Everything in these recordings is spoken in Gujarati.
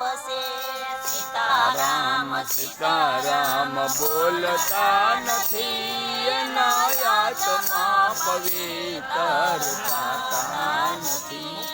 તપસે સીતારામ સીતારામ બોલતા નથી એના આત્મા પવિત્ર થતા નથી.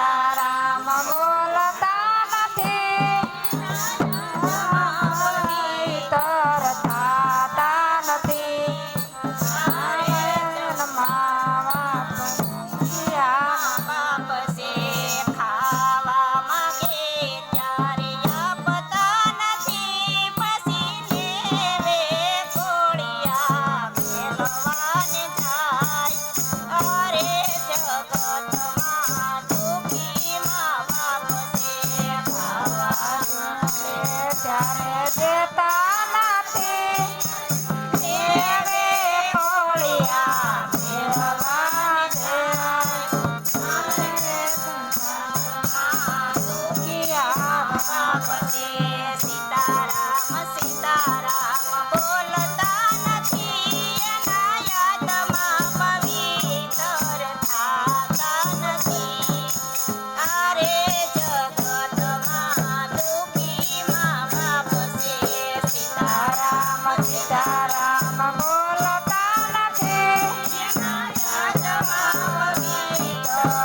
સીતારામ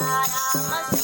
Rama.